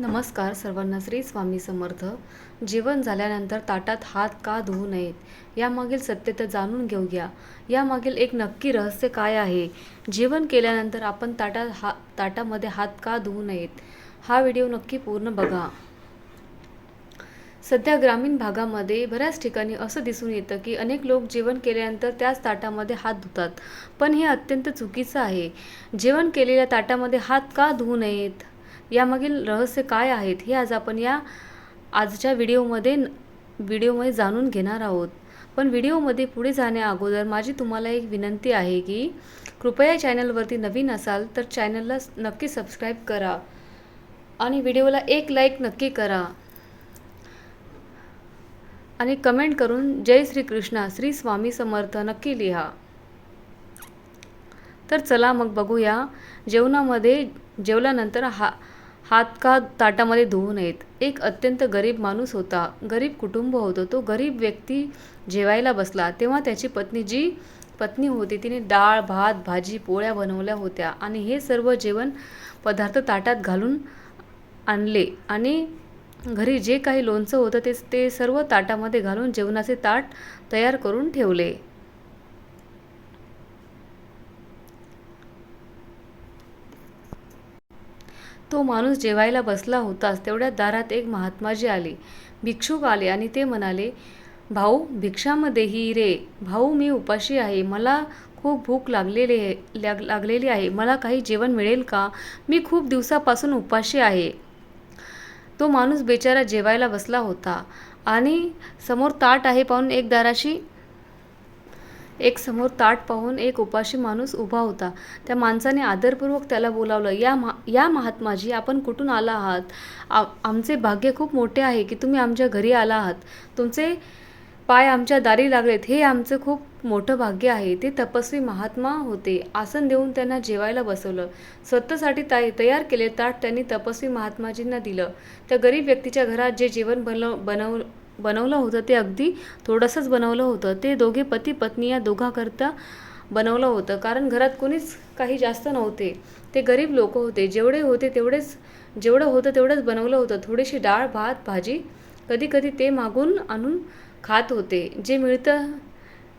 नमस्कार सर्वांना श्री स्वामी समर्थ. जेवण झाल्यानंतर ताटात हात का धुवू नयेत? यामागील सत्य तर जाणून घेऊया. यामागील एक नक्की रहस्य काय आहे? जेवण केल्यानंतर आपण ताटात हा ताटामध्ये हात का धुवू नयेत? हा व्हिडिओ नक्की पूर्ण बघा. सध्या ग्रामीण भागामध्ये बऱ्याच ठिकाणी असं दिसून येतं की अनेक लोक जेवण केल्यानंतर त्याच ताटामध्ये हात धुतात. पण हे अत्यंत चुकीचं आहे. जेवण केलेल्या ताटामध्ये हात का धुवू नयेत? यामागील रहस्य काय आहेत हे आज आपण या आजच्या व्हिडिओमध्ये व्हिडिओमध्ये जाणून घेणार आहोत. पण व्हिडिओमध्ये पुढे जाण्या अगोदर माझी तुम्हाला एक विनंती आहे की कृपया चॅनलवरती नवीन असाल तर चॅनलला नक्की सबस्क्राईब करा आणि व्हिडिओला एक लाईक नक्की करा आणि कमेंट करून जय श्री कृष्णा श्री स्वामी समर्थ नक्की लिहा. तर चला मग बघूया जेवणामध्ये जेवल्यानंतर हा हात का ताटामध्ये धुवू नयेत. एक अत्यंत गरीब माणूस होता. गरीब कुटुंब होतं. तो गरीब व्यक्ती जेवायला बसला. तेव्हा त्याची पत्नी जी पत्नी होती तिने डाळ भात भाजी पोळ्या बनवल्या होत्या आणि हे सर्व जेवण पदार्थ ताटात घालून आणले आणि घरी जे काही लोणचं होतं ते ते सर्व ताटामध्ये घालून जेवणाचे ताट तयार करून ठेवले. तो माणूस जेवायला बसला होताच. तेवढ्या दारात एक महात्माजी आले. भिक्षुक आले आणि ते म्हणाले भाऊ भिक्षामध्ये ही रे. भाऊ मी उपाशी आहे. मला खूप भूक लागलेली आहे लाग लागलेली आहे. मला काही जेवण मिळेल का? मी खूप दिवसापासून उपाशी आहे. तो माणूस बेचारा जेवायला बसला होता आणि समोर ताट आहे पाहून एक दाराशी एक समोर ताट पाहून एक उपाशी माणूस उभा होता. त्या माणसाने आदरपूर्वक त्याला बोलावलं या मा या महात्माजी आपण कुठून आला आहात? आ आमचे भाग्य खूप मोठे आहे की तुम्ही आमच्या घरी आला आहात. तुमचे पाय आमच्या दारी लागलेत. हे आमचं खूप मोठं भाग्य आहे. ते तपस्वी महात्मा होते. आसन देऊन त्यांना जेवायला बसवलं. स्वतःसाठी ताई तयार केले ताट त्यांनी तपस्वी महात्माजींना दिलं. त्या गरीब व्यक्तीच्या घरात जे जेवण बनव बनव बनवलं होतं ते अगदी थोडंसंच बनवलं होतं. ते दोघे पती पत्नी या दोघाकरता बनवलं होतं. कारण घरात कोणीच काही जास्त नव्हते. ते गरीब लोक होते. जेवढे होते तेवढेच जेवढं होतं तेवढंच बनवलं होतं. थोडीशी डाळ भात भाजी कधी कधी ते मागून आणून खात होते. जे मिळतं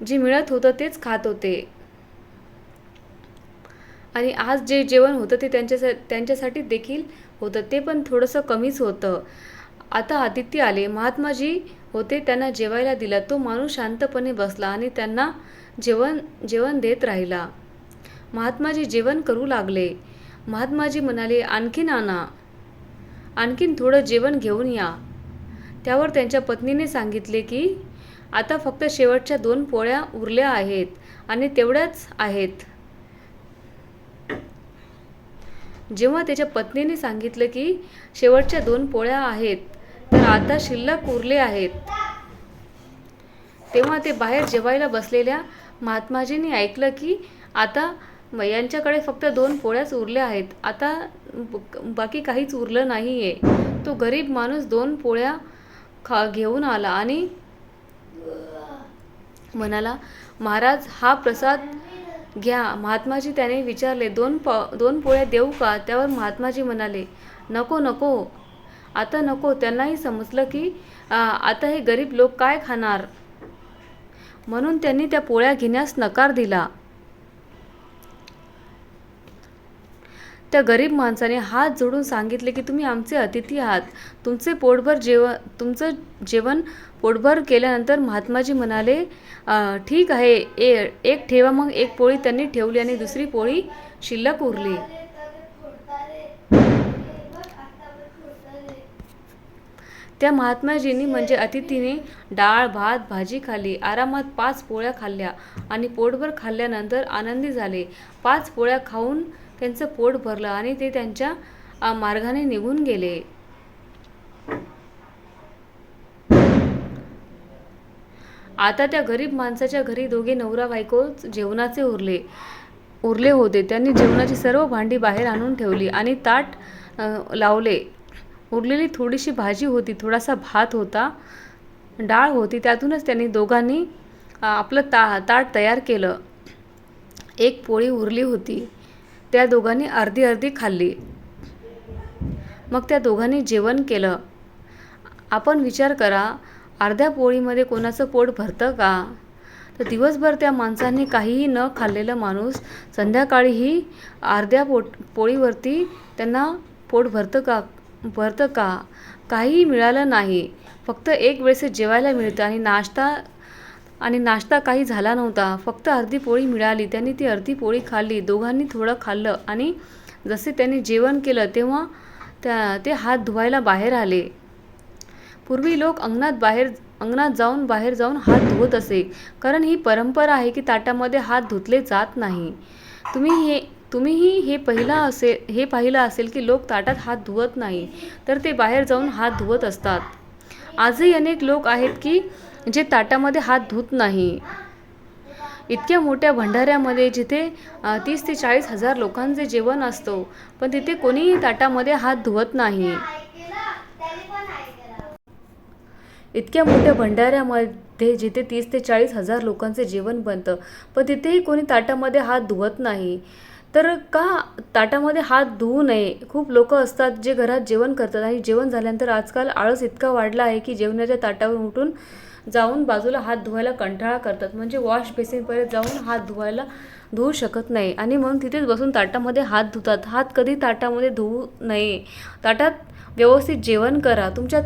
जे मिळत होतं तेच खात होते. आणि आज जे जेवण होतं ते त्यांच्यासा त्यांच्यासाठी देखील होतं. ते पण थोडंसं कमीच होतं. आता आदित्य आले. महात्माजी होते त्यांना जेवायला दिला. तो माणूस शांतपणे बसला आणि त्यांना जेवण जेवण देत राहिला. महात्माजी जेवण करू लागले. महात्माजी म्हणाले आणखीन आणा आणखीन थोडं जेवण घेऊन या. त्यावर त्यांच्या पत्नीने सांगितले की आता फक्त शेवटच्या दोन पोळ्या उरल्या आहेत आणि तेवढ्याच आहेत. जेव्हा त्याच्या पत्नीने सांगितलं की शेवटच्या दोन पोळ्या आहेत तर आता शिल्लक उरले आहेत. तेव्हा ते बाहेर जेवायला बसलेल्या महात्माजींनी ऐकलं की आता यांच्याकडे फक्त दोन पोळ्याच उरल्या आहेत. आता बाकी काहीच उरलं नाही आहे तो गरीब माणूस दोन पोळ्या खा घेऊन आला आणि म्हणाला महाराज हा प्रसाद घ्या. महात्माजी त्याने विचारले दोन प दोन पोळ्या देऊ का? त्यावर महात्माजी म्हणाले नको नको. आता नको त्यांनाही समजलं की आता हे गरीब लोक काय खाणार? म्हणून त्यांनी त्या पोळ्या घेण्यास नकार दिला. त्या गरीब माणसाने हात जोडून सांगितले की तुम्ही आमचे अतिथी आहात. तुमचे पोटभर जेव तुमचं जेवण पोटभर केल्यानंतर महात्माजी म्हणाले ठीक आहे. ए एक ठेवा. मग एक पोळी त्यांनी ठेवली आणि दुसरी पोळी शिल्लक उरली. त्या महात्माजींनी म्हणजे अतिथीने डाळ भात भाजी खाल्ली. आरामात पाच पोळ्या खाल्ल्या आणि पोटभर खाल्ल्यानंतर आनंदी झाले. पाच पोळ्या खाऊन त्यांचं पोट भरलं आणि ते त्यांच्या मार्गाने निघून गेले. आता त्या गरीब माणसाच्या घरी दोघे नवरा बायको जेवणाचे उरले उरले होते. त्यांनी जेवणाची सर्व भांडी बाहेर आणून ठेवली आणि ताट लावले. उरलेली थोडीशी भाजी होती थोडासा भात होता डाळ होती त्यातूनच त्यांनी दोघांनी आपलं ता ताट तयार केलं. एक पोळी उरली होती त्या दोघांनी अर्धी अर्धी खाल्ली. मग त्या दोघांनी जेवण केलं. आपण विचार करा अर्ध्या पोळीमध्ये कोणाचं पोट भरतं का? तर दिवसभर त्या माणसाने काहीही न खाल्लेलं माणूस संध्याकाळीही अर्ध्या पोट पोळीवरती त्यांना पोट भरतं का? भरतं का? काहीही मिळालं नाही. फक्त एक वेळेस जेवायला मिळतं आणि नाश्ता आणि नाश्ता काही झाला नव्हता. फक्त अर्धी पोळी मिळाली. त्यांनी ती अर्धी पोळी खाल्ली. दोघांनी थोडं खाल्लं आणि जसे त्यांनी जेवण केलं तेव्हा त्या ते हात धुवायला बाहेर आले. पूर्वी लोक अंगणात बाहेर अंगणात जाऊन बाहेर जाऊन हात धुवत असे. कारण ही परंपरा आहे की ताटामध्ये हात धुतले जात नाही. तुम्ही हे तुम्हीही हे पहिला असे हे पाहिलं असेल की लोक ताटात हात धुवत नाही तर ते बाहेर जाऊन हात धुवत असतात. आजही अनेक लोक आहेत की जे ताटामध्ये हात धुत नाही. इतक्या मोठ्या भंडाऱ्यामध्ये जिथे तीस ते चाळीस हजार लोकांचे जेवण असतो पण तिथे कोणीही ताटामध्ये हात धुवत नाही. इतक्या मोठ्या भंडाऱ्यामध्ये जिथे तीस ते चाळीस हजार लोकांचे जेवण बनतं पण तिथेही कोणी ताटामध्ये हात धुवत नाही. तर का ताटामध्ये हात धुवू नये? खूप लोक असतात जे घरात जेवण करतात आणि जेवण झाल्यानंतर आजकाल आळस इतका वाढला आहे की जेवणाच्या ताटावर उठून जाऊन बाजूला हात धुवायला कंटाळा करतात. म्हणजे वॉश बेसिनपर्यंत जाऊन हात धुवायला धुवू शकत नाही आणि म्हणून तिथेच बसून ताटामध्ये हात धुतात. हात कधी ताटामध्ये धुवू नये? ताटात व्यवस्थित जेवण करा. तुमच्यात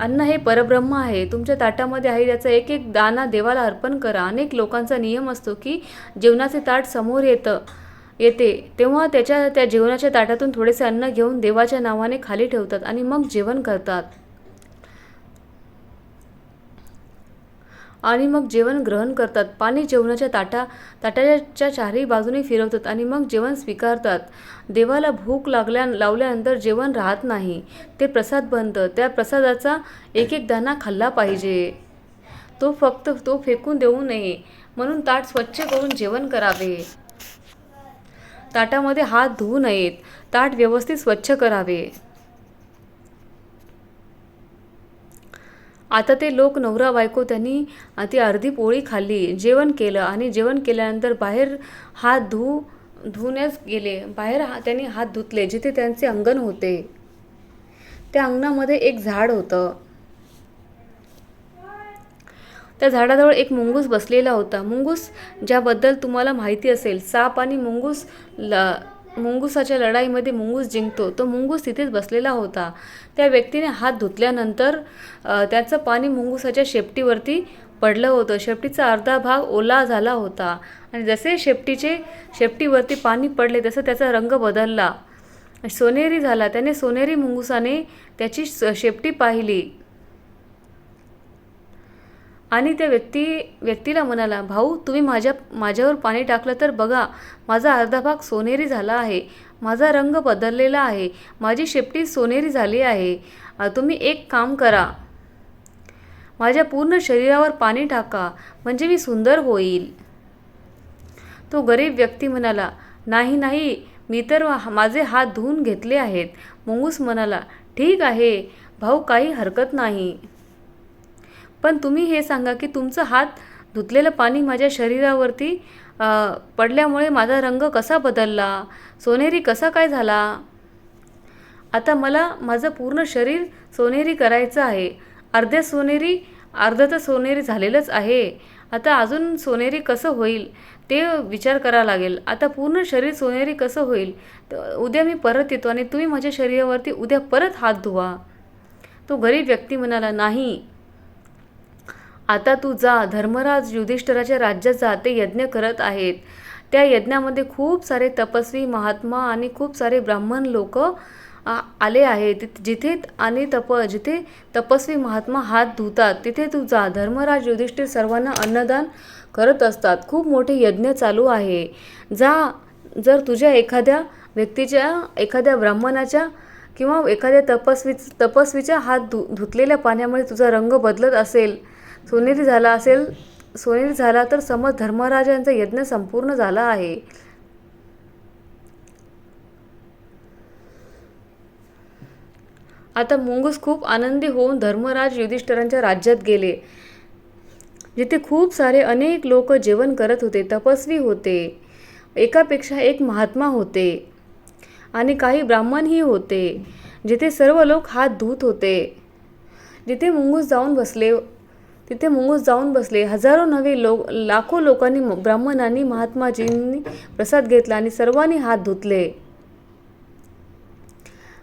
अन्न हे परब्रह्म आहे. तुमच्या ताटामध्ये आहे त्याचा एक एक दाना देवाला अर्पण करा. अनेक लोकांचा नियम असतो की जेवणाचे ताट समोर येतं. येते. तेव्हा त्याच्या त्या जेवणाच्या ताटातून थोडेसे अन्न घेऊन देवाच्या नावाने खाली ठेवतात आणि मग जेवण करतात. आणि मग जेवण ग्रहण करतात. पाणी जेवणाच्या ताटा ताटाच्या चारही बाजूने फिरवतात आणि मग जेवण स्वीकारतात. देवाला भूक लागल्या लावल्यानंतर जेवण राहत नाही. ते प्रसाद बनतं. त्या प्रसादाचा एक एक दाना खाल्ला पाहिजे. तो फक्त तो फेकून देऊ नये. म्हणून ताट स्वच्छ करून जेवण करावे. ताटामध्ये हात धुवू नयेत. ताट व्यवस्थित स्वच्छ करावे. आता ते लोक नवरा बायको त्यांनी ती अर्धी पोळी खाल्ली जेवण केलं आणि जेवण केल्यानंतर बाहेर हात धुवू धुण्यास गेले. बाहेर हा त्यांनी हात धुतले जिथे त्यांचे अंगण होते. त्या अंगणामध्ये एक झाड होतं. त्या झाडाजवळ एक मुंगूस बसलेला होता. मुंगूस ज्याबद्दल तुम्हाला माहिती असेल साप आणि मुंगूस ल मुंगुसाच्या लढाईमध्ये मुंगूस जिंकतो. तो मुंगूस तिथेच बसलेला होता. त्या व्यक्तीने हात धुतल्यानंतर त्याचं पाणी मुंगुसाच्या शेपटीवरती पडलं होतं. शेपटीचा अर्धा भाग ओला झाला होता आणि जसे शेपटीचे शेपटीवरती पाणी पडले तसं त्याचा रंग बदलला. सोनेरी झाला. त्याने सोनेरी मुंगुसाने त्याची शेपटी पाहिली. आणि त्या व्यक्ती व्यक्तीला म्हणाला भाऊ तुम्ही माझ्या माझ्यावर पाणी टाकलं तर बघा माझा अर्धा भाग सोनेरी झाला आहे. माझा रंग बदललेला आहे. माझी शेपटी सोनेरी झाली आहे. तुम्ही एक काम करा. माझ्या पूर्ण शरीरावर पाणी टाका. म्हणजे मी सुंदर होईल. तो गरीब व्यक्ती म्हणाला नाही नाही. मी तर माझे हात धुवून घेतले आहेत. मुंगूस म्हणाला ठीक आहे. भाऊ काही हरकत नाही. पण तुम्ही हे सांगा की तुमचं हात धुतलेलं पाणी माझ्या शरीरावरती पडल्यामुळे माझा रंग कसा बदलला? सोनेरी कसा काय झाला? आता मला माझं पूर्ण शरीर सोनेरी करायचं आहे. अर्ध्या सोनेरी अर्ध तर सोनेरी झालेलंच आहे. आता अजून सोनेरी कसं होईल? ते विचार करावा लागेल. आता पूर्ण शरीर सोनेरी कसं होईल? तर उद्या मी परत येतो आणि तुम्ही माझ्या शरीरावरती उद्या परत हात धुवा. तो गरीब व्यक्ती म्हणाला नाही आता तू जा. धर्मराज युधिष्ठराच्या राज्यात जा. ते यज्ञ करत आहेत. त्या यज्ञामध्ये खूप सारे तपस्वी महात्मा आणि खूप सारे ब्राह्मण लोक आले आहेत. तिथ- जिथे आणि तप जिथे तपस्वी महात्मा हात धुतात तिथे तू जा. धर्मराज युधिष्ठिर सर्वांना अन्नदान करत असतात. खूप मोठे यज्ञ चालू आहे. जा. जर तुझ्या एखाद्या व्यक्तीच्या एखाद्या ब्राह्मणाच्या किंवा एखाद्या तपस्वी तपस्वीच्या हात धु धुतलेल्या पाण्यामुळे तुझा रंग बदलत असेल सोनेरी झाला असेल सोनेरी झाला तर समज धर्मराजांचा यज्ञ संपूर्ण झाला आहे. आता मुंगूस खूप आनंदी होऊन धर्मराज युधिष्ठरांच्या राज्यात गेले. जिथे खूप सारे अनेक लोक जेवण करत होते तपस्वी होते. एकापेक्षा एक महात्मा होते. आणि काही ब्राह्मणही होते. जिथे सर्व लोक हात धुत होते. जिथे मुंगूस जाऊन बसले तिथे मुंगूस जाऊन बसले. हजारो नवे लोक लाखो लोकांनी ब्राह्मणांनी महात्माजींनी प्रसाद घेतला आणि सर्वांनी हात धुतले.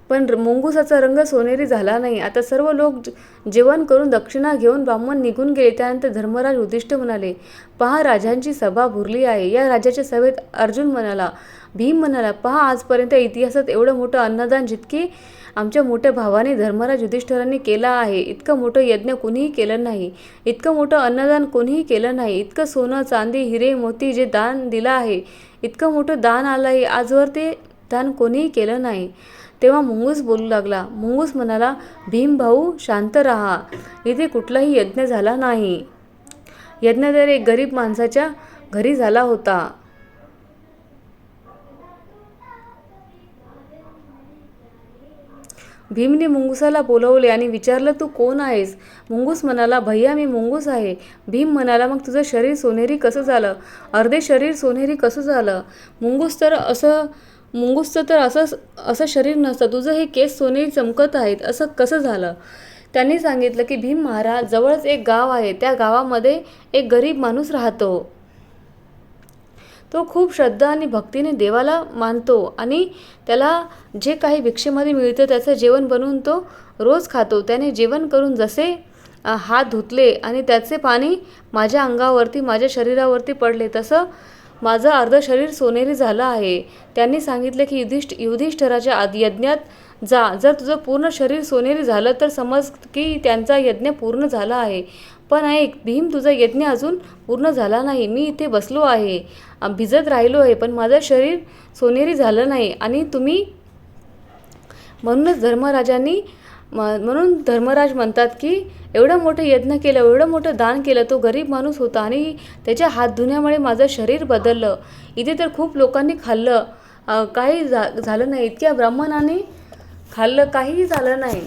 पण मुंगुसाचा रंग सोनेरी झाला नाही. आता सर्व लोक जेवण करून दक्षिणा घेऊन ब्राह्मण निघून गेले. त्यानंतर धर्मराज उद्दिष्ट म्हणाले पहा राजांची सभा भुरली आहे. या राजाच्या सभेत अर्जुन म्हणाला भीम म्हणाला पहा आजपर्यंत इतिहासात एवढं मोठं अन्नदान जितके आमच्या मोठ्या भावाने धर्मराज युधिष्ठरांनी केला आहे इतकं मोठं यज्ञ कोणीही केलं नाही. इतकं मोठं अन्नदान कोणीही केलं नाही. इतकं सोनं चांदी हिरे मोती जे दान दिलं आहे इतकं मोठं दान आलं आहे आजवर ते दान कोणीही केलं नाही. तेव्हा मुंगूस बोलू लागला. मुंगूस म्हणाला भीम भाऊ शांत राहा. इथे कुठलाही यज्ञ झाला नाही. यज्ञ तर एक गरीब माणसाच्या घरी झाला होता. भीमने मुंगुसाला बोलवले आणि विचारलं तू कोण आहेस? मुंगूस म्हणाला भैया मी मुंगूस आहे. भीम म्हणाला मग तुझं शरीर सोनेरी कसं झालं? अर्धे शरीर सोनेरी कसं झालं? मुंगूस तर असं मुंगूसचं तर असं असं शरीर नसतं. तुझं हे केस सोनेरी चमकत आहेत. असं कसं झालं? त्यांनी सांगितलं की भीम महाराज जवळच एक गाव आहे. त्या गावामध्ये एक गरीब माणूस राहतो. तो खूप श्रद्धा आणि भक्तीने देवाला मानतो आणि त्याला जे काही भिक्षेमध्ये मिळतं त्याचं जेवण बनवून तो रोज खातो. त्याने जेवण करून जसे हात धुतले आणि त्याचे पाणी माझ्या अंगावरती माझ्या शरीरावरती पडले तसं माझं अर्ध शरीर सोनेरी झालं आहे. त्यांनी सांगितलं की युधिष्ठ युधिष्ठराच्या आद यज्ञात जा. जर तुझं पूर्ण शरीर सोनेरी झालं तर समज की त्यांचा यज्ञ पूर्ण झाला आहे. पण ऐक भीम तुझा यज्ञ अजून पूर्ण झाला नाही. मी इथे बसलो आहे. भिजत राहिलो आहे पण माझं शरीर सोनेरी झालं नाही. आणि तुम्ही म्हणूनच धर्मराजांनी म म्हणून धर्मराज म्हणतात की एवढं मोठं यज्ञ केलं एवढं मोठं दान केलं तो गरीब माणूस होता आणि त्याच्या हात धुण्यामुळे माझं शरीर बदललं. इथे तर खूप लोकांनी खाल्लं. काही झा झालं नाही. इतक्या ब्राह्मणाने खाल्लं काहीही झालं नाही.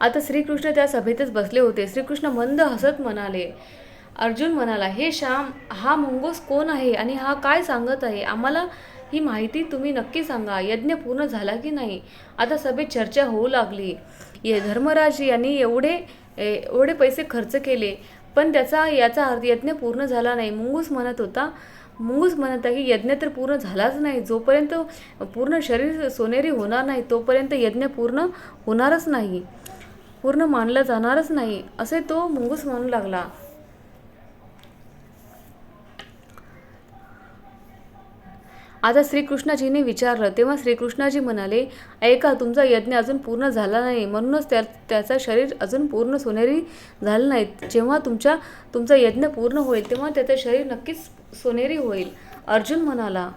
आता श्रीकृष्ण त्या सभेतच बसले होते. श्रीकृष्ण मंद हसत म्हणाले अर्जुन म्हणाला हे श्याम हा मुंगूस कोण आहे आणि हा काय सांगत आहे? आम्हाला ही माहिती तुम्ही नक्की सांगा. यज्ञ पूर्ण झाला की नाही? आता सभेत चर्चा होऊ लागली. ये धर्मराज यांनी एवढे एवढे पैसे खर्च केले पण त्याचा याचा अर्थ यज्ञ पूर्ण झाला नाही. मुंगूस म्हणत होता मुंगूस म्हणत आहे की यज्ञ तर पूर्ण झालाच नाही. जोपर्यंत पूर्ण शरीर सोनेरी होणार नाही तोपर्यंत यज्ञ पूर्ण होणारच नाही पूर्ण मानलं जाणारच नाही. असे तो मुंगूस म्हणू लागला. आता श्रीकृष्णाजीने विचारलं तेव्हा श्रीकृष्णाजी म्हणाले ऐका तुमचा यज्ञ अजून पूर्ण झाला नाही. म्हणूनच त्या त्याचा शरीर अजून पूर्ण सोनेरी झालं नाही. जेव्हा तुमच्या तुमचा यज्ञ पूर्ण होईल तेव्हा त्याचं शरीर नक्कीच सोनेरी होईल. अर्जुन म्हणाला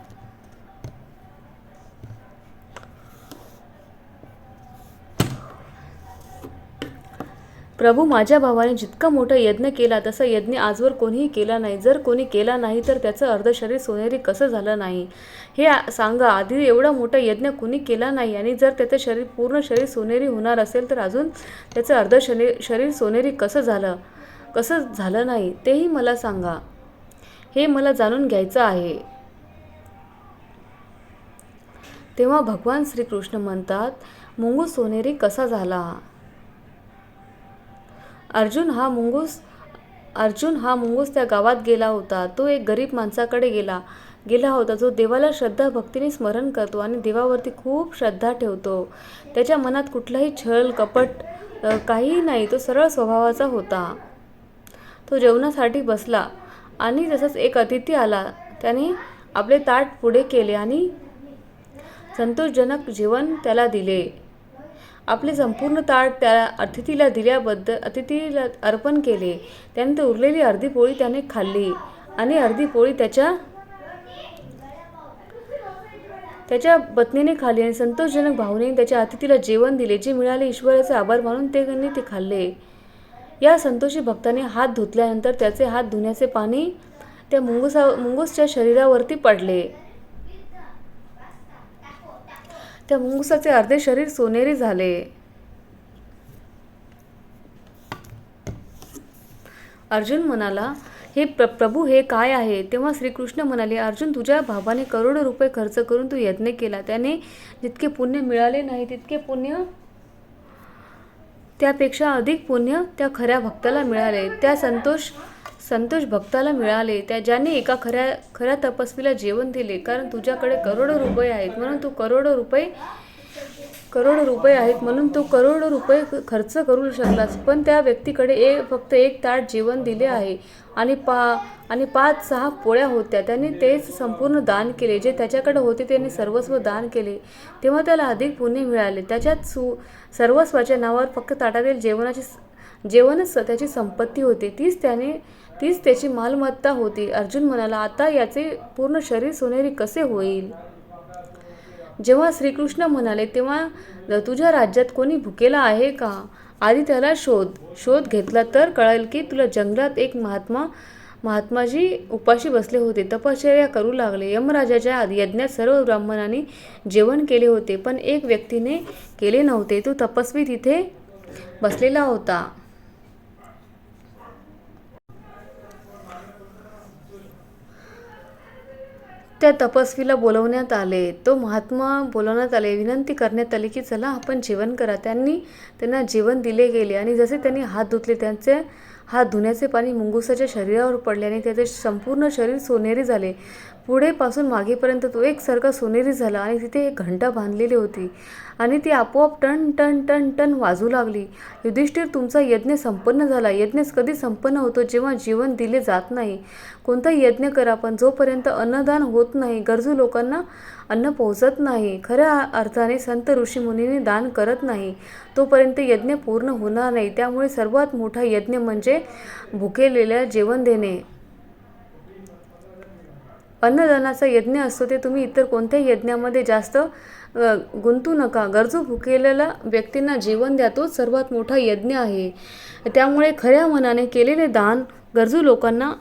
प्रभू माझ्या भावाने जितका मोठा यज्ञ केला तसा यज्ञ आजवर कोणीही केला नाही. जर कोणी केला नाही तर त्याचं अर्धशरीर सोनेरी कसं झालं नाही? हे सांगा आधी एवढा मोठा यज्ञ कुणी केला नाही? आणि जर त्याचं शरीर पूर्ण शरीर सोनेरी होणार असेल तर अजून त्याचं अर्ध शरीर शरीर सोनेरी कसं झालं? कसं झालं नाही? तेही मला सांगा. हे मला जाणून घ्यायचं आहे. तेव्हा भगवान श्रीकृष्ण म्हणतात मुंगू सोनेरी कसा झाला? अर्जुन हा मुंगूस अर्जुन हा मुंगूस त्या गावात गेला होता. तो एक गरीब माणसाकडे गेला. गेला होता. जो देवाला श्रद्धा भक्तीने स्मरण करतो आणि देवावरती खूप श्रद्धा ठेवतो. त्याच्या मनात कुठलाही छल कपट काही काहीही नाही. तो सरळ स्वभावाचा होता. तो जेवणासाठी बसला आणि तसंच एक अतिथी आला. त्याने आपले ताट पुढे केले आणि संतोषजनक जीवन त्याला दिले. आपले संपूर्ण ताट त्या अतिथीला दिल्याबद्दल अतिथीला अर्पण केले. त्यानंतर उरलेली अर्धी पोळी त्याने खाल्ली आणि अर्धी पोळी त्याच्या त्याच्या पत्नीने खाल्ली आणि संतोषजनक भावनेने त्याच्या अतिथीला जेवण दिले. जे मिळाले ईश्वराचे आभार मानून ते त्यांनी ते खाल्ले. या संतोषी भक्ताने हात धुतल्यानंतर त्याचे हात धुण्याचे पाणी त्या मुंगुसा मुंगूसच्या शरीरावरती पडले. त्या मुंगसाचे अर्धे शरीर सोनेरी झाले. अर्जुन म्हणाला हे प्र प्रभू हे काय आहे? तेव्हा श्रीकृष्ण म्हणाले अर्जुन तुझ्या भावाने करोडो रुपये खर्च करून तू यज्ञ केला. त्याने जितके पुण्य मिळाले नाही तितके पुण्य त्यापेक्षा अधिक पुण्य त्या खऱ्या भक्ताला मिळाले. त्या संतोष संतोष भक्ताला मिळाले. त्या ज्याने एका खऱ्या खऱ्या तपस्वीला जेवण दिले. कारण तुझ्याकडे करोडो रुपये आहेत म्हणून तू करोडो रुपये करोडो रुपये आहेत म्हणून तू करोडो रुपये खर्च करू शकलास. पण त्या व्यक्तीकडे एक फक्त एक ताट जेवण दिले आहे. आणि पा आणि पाच सहा पोळ्या होत्या. त्याने तेच संपूर्ण दान केले जे त्याच्याकडे होते. त्याने सर्वस्व दान केले. तेव्हा त्याला अधिक पुण्य मिळाले. त्याच्यात सु सर्वस्वाच्या नावावर फक्त ताटातील जेवणाची जेवणच त्याची संपत्ती होती. तीच त्याने तीच त्याची मालमत्ता होती. अर्जुन म्हणाला आता याचे पूर्ण शरीर सोनेरी कसे होईल? जेव्हा श्रीकृष्ण म्हणाले तेव्हा तुझ्या राज्यात कोणी भुकेला आहे का? आधी त्याला शोध. शोध घेतला तर कळेल की तुला जंगलात एक महात्मा महात्माजी उपाशी बसले होते. तपश्चर्या करू लागले. यमराजाच्या आधी यज्ञात सर्व ब्राह्मणांनी जेवण केले होते पण एक व्यक्तीने केले नव्हते. तो तपस्वी तिथे बसलेला होता. त्या तपस्वीला बोलवण्यात आले. तो महात्मा बोलवण्यात आले. विनंती करण्यात आली की चला आपण जेवण करा. त्यांनी त्यांना जेवण दिले गेले आणि जसे त्यांनी हात धुतले त्यांचे हात धुण्याचे पाणी मुंगुसाच्या शरीरावर पडले आणि त्याचे संपूर्ण शरीर सोनेरी झाले. पुढेपासून मागेपर्यंत तो एकसारखा सोनेरी झाला आणि तिथे एक घंटा बांधलेली होती. आणि ती आपोआप टन टन टन टन वाजू लागली. युधिष्ठिर तुमचा यज्ञ संपन्न झाला. यज्ञ कधी संपन्न होतो जेव्हा जीवन दिले जात नाही. कोणताही यज्ञ करा पण जोपर्यंत अन्नदान होत नाही गरजू लोकांना अन्न पोहोचत नाही. खऱ्या अर्थाने संत ऋषीमुनीने दान करत नाही. तोपर्यंत यज्ञ पूर्ण होणार नाही. त्यामुळे सर्वात मोठा यज्ञ म्हणजे भुकेलेल्या जेवण देणे. अन्नदानाचा यज्ञ असतो ते तुम्ही इतर कोणत्याही यज्ञामध्ये जास्त गुंतू नका. गरजू भुकेलेल्या व्यक्तींना जीवन द्या तोच सर्वात मोठा यज्ञ आहे. त्यामुळे खऱ्या मनाने केलेले दान गरजू लोकांना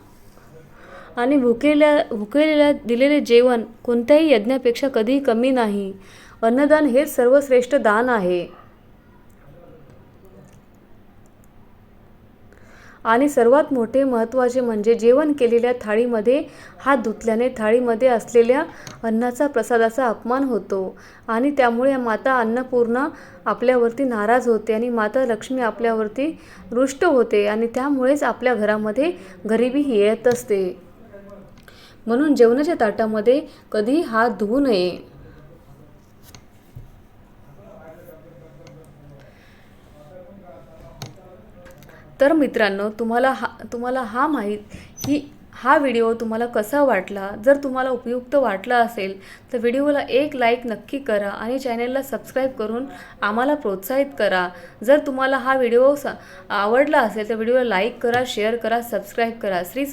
आणि भुकेल्या भुकेलेल्या दिलेले जेवण कोणत्याही यज्ञापेक्षा कधीही कमी नाही. अन्नदान हेच सर्वश्रेष्ठ दान आहे. आणि सर्वात मोठे महत्त्वाचे म्हणजे जेवण केलेल्या थाळीमध्ये हात धुतल्याने थाळीमध्ये असलेल्या अन्नाचा प्रसादाचा अपमान होतो. आणि त्यामुळे माता अन्नपूर्णा आपल्यावरती नाराज होते आणि माता लक्ष्मी आपल्यावरती रुष्ट होते आणि त्यामुळेच आपल्या घरामध्ये गरिबी येत असते. म्हणून जेवणाच्या ताटामध्ये कधी हात धुवू नये. तर मित्रांनो तुम्हाला हा तुम्हाला हा माहीत ही हा व्हिडिओ तुम्हाला कसा वाटला? जर तुम्हाला उपयुक्त वाटला असेल तर व्हिडिओला एक लाईक नक्की करा आणि चॅनलला सबस्क्राईब करून आम्हाला प्रोत्साहित करा. जर तुम्हाला हा व्हिडिओ आवडला असेल तर व्हिडिओला लाईक करा शेअर करा सबस्क्राईब करा. श्री